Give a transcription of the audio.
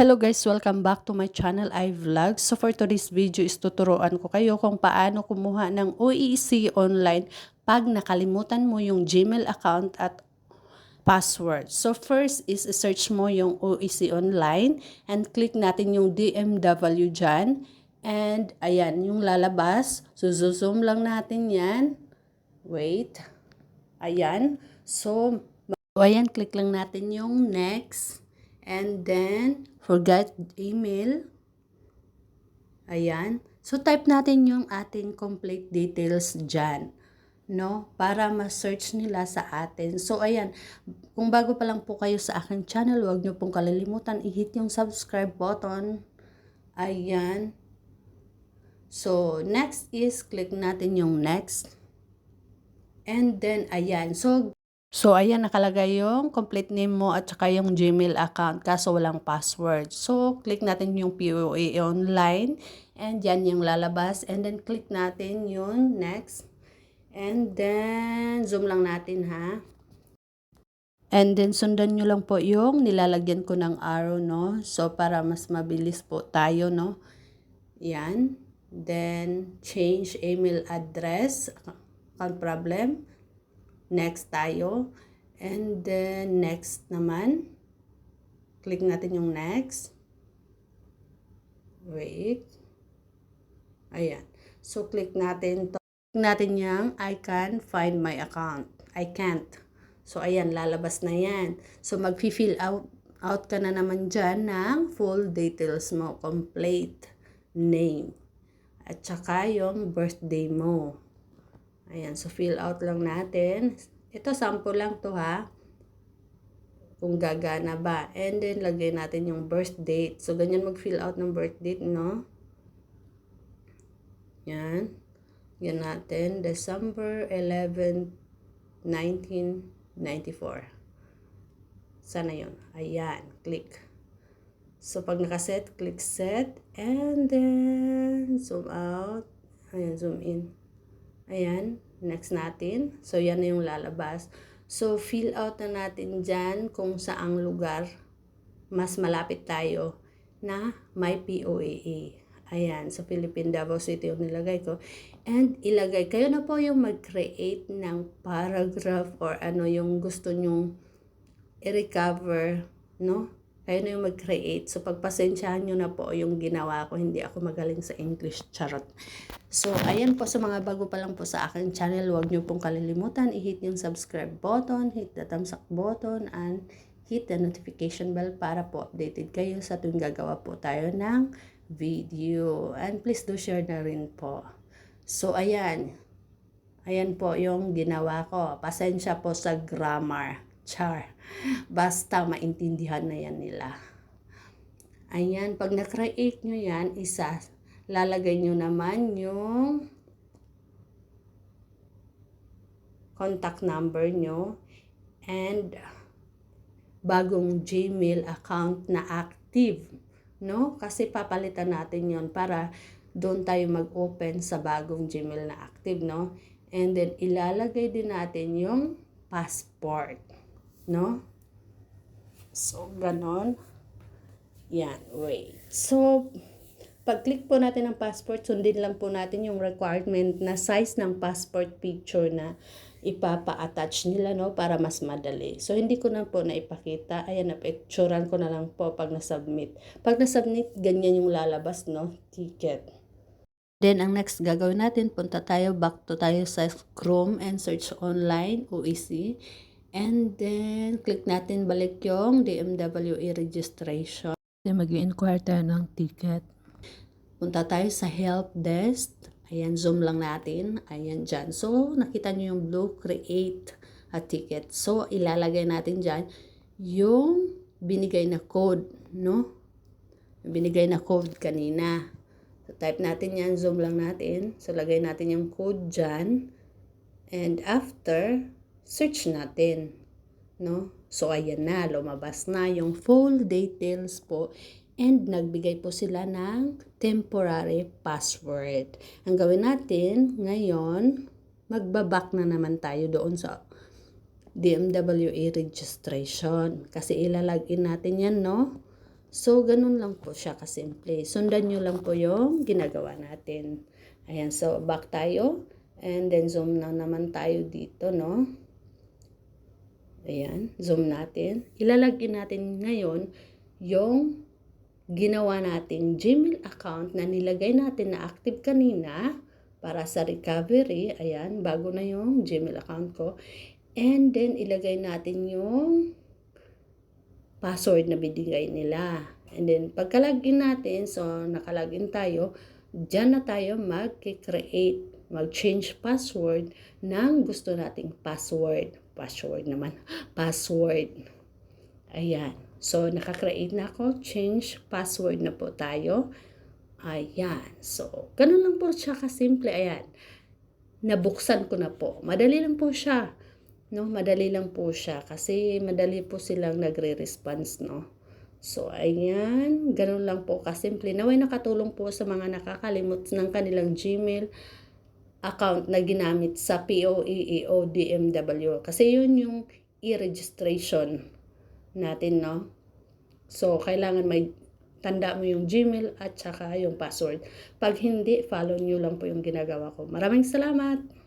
Hello guys, welcome back to my channel iVlog. So for today's video is tuturuan ko kayo kung paano kumuha ng OEC online pag nakalimutan mo yung Gmail account at password. So first is search mo yung OEC online and click natin yung DMW dyan. And ayan, yung lalabas. So zoom lang natin yan. Wait. Ayan. So, ayan, click lang natin yung next. And then, forget email. Ayan. So, type natin yung ating complete details dyan. No? Para ma-search nila sa atin. So, ayan. Kung bago pa lang po kayo sa aking channel, huwag nyo pong kalilimutan i-hit yung subscribe button. Ayan. So, next is click natin yung next. And then, ayan. So, So, ayan, nakalagay yung complete name mo at saka yung Gmail account kaso walang password. So, click natin yung POA online and yan yung lalabas. And then, click natin yung next. And then, zoom lang natin ha. And then, sundan nyo lang po yung nilalagyan ko ng arrow, no? So, para mas mabilis po tayo, no? Yan. Then, change email address. Account problem next tayo. And then, next naman. Click natin yung next. Wait. Ayan. So, click natin to. Click natin yung I can find my account. I can't. So, ayan, lalabas na yan. So, mag-fill out, out ka na naman dyan ng full details mo. Complete name. At saka yung birthday mo. Ayan, so fill out lang natin. Ito, sample lang to ha. Kung gagana ba. And then, lagay natin yung birth date. So, ganyan mag-fill out ng birth date, no? Yan. Yan natin. December 11, 1994. Sana yun. Ayan. Click. So, pag nakaset, click set. And then, zoom out. Ayan, zoom in. Ayan, next natin. So, yan na yung lalabas. So, fill out na natin dyan kung saang lugar mas malapit tayo na may POAA. Ayan, sa Philippine Davao City yung nilagay ko. And ilagay, kayo na po yung mag-create ng paragraph or ano yung gusto nyong i-recover, no? Kayo na yung mag-create. So, pagpasensyahan nyo na po yung ginawa ko. Hindi ako magaling sa English. Charot. So, ayan po sa mga bago pa lang po sa akin channel. Huwag nyo pong kalilimutan. I-hit yung subscribe button, hit the thumbs up button, and hit the notification bell para po updated kayo sa tuwing gagawa po tayo ng video. And please do share na rin po. So, ayan. Ayan po yung ginawa ko. Pasensya po sa grammar. Char. Basta maintindihan na yan nila. Ayan, pag na-create nyo yan, isa, lalagay nyo naman yung contact number nyo and bagong Gmail account na active. No? Kasi papalitan natin yon para doon tayo mag-open sa bagong Gmail na active, no? And then, ilalagay din natin yung passport, no? So, ganon. Yan, wait. So, pag-click po natin ng passport, sundin lang po natin yung requirement na size ng passport picture na ipapa-attach nila, no? Para mas madali. So, hindi ko na po naipakita. Ayan, na-picturean ko na lang po pag na-submit. Pag na-submit, ganyan yung lalabas, no? Ticket. Then, ang next gagawin natin, punta tayo, back to tayo sa Chrome and search online, OEC. And then, click natin balik yung DMWE registration. Then, mag-inquire tayo ng ticket. Punta tayo sa help desk. Ayan, zoom lang natin. Ayan dyan. So, nakita nyo yung blue, create a ticket. So, ilalagay natin dyan yung binigay na code, no? Binigay na code kanina. So, type natin yan, zoom lang natin. So, lagay natin yung code dyan. And after, search natin. No? So, ayan na, lumabas na yung full details po. And nagbigay po sila ng temporary password. Ang gawin natin ngayon, magbaback na naman tayo doon sa DMWA registration. Kasi ilalagin natin yan, no? So, ganun lang po siya kasimple. Sundan nyo lang po yung ginagawa natin. Ayan, so back tayo. And then zoom na naman tayo dito, no? Ayan, zoom natin. Ilalagin natin ngayon yung ginawa nating Gmail account na nilagay natin na active kanina para sa recovery. Ayan, bago na yung Gmail account ko. And then, ilagay natin yung password na binigay nila. And then, pagka-login natin, so nakalagin tayo, dyan na tayo mag-create, mag-change password ng gusto nating password. Password naman. Password. Ayan. So, nakakreate na ako. Change password na po tayo. Ayan. So, ganun lang po siya kasimple. Ayan. Nabuksan ko na po. Madali lang po siya. No, madali lang po siya kasi madali po silang nagre-response, no. So, ayan, ganun lang po kasimple. Naway nakatulong po sa mga nakakalimot ng kanilang Gmail account na ginamit sa POEEO DMW. Kasi yun yung e-registration natin, no? So, kailangan may tanda mo yung Gmail at saka yung password. Pag hindi, follow nyo lang po yung ginagawa ko. Maraming salamat!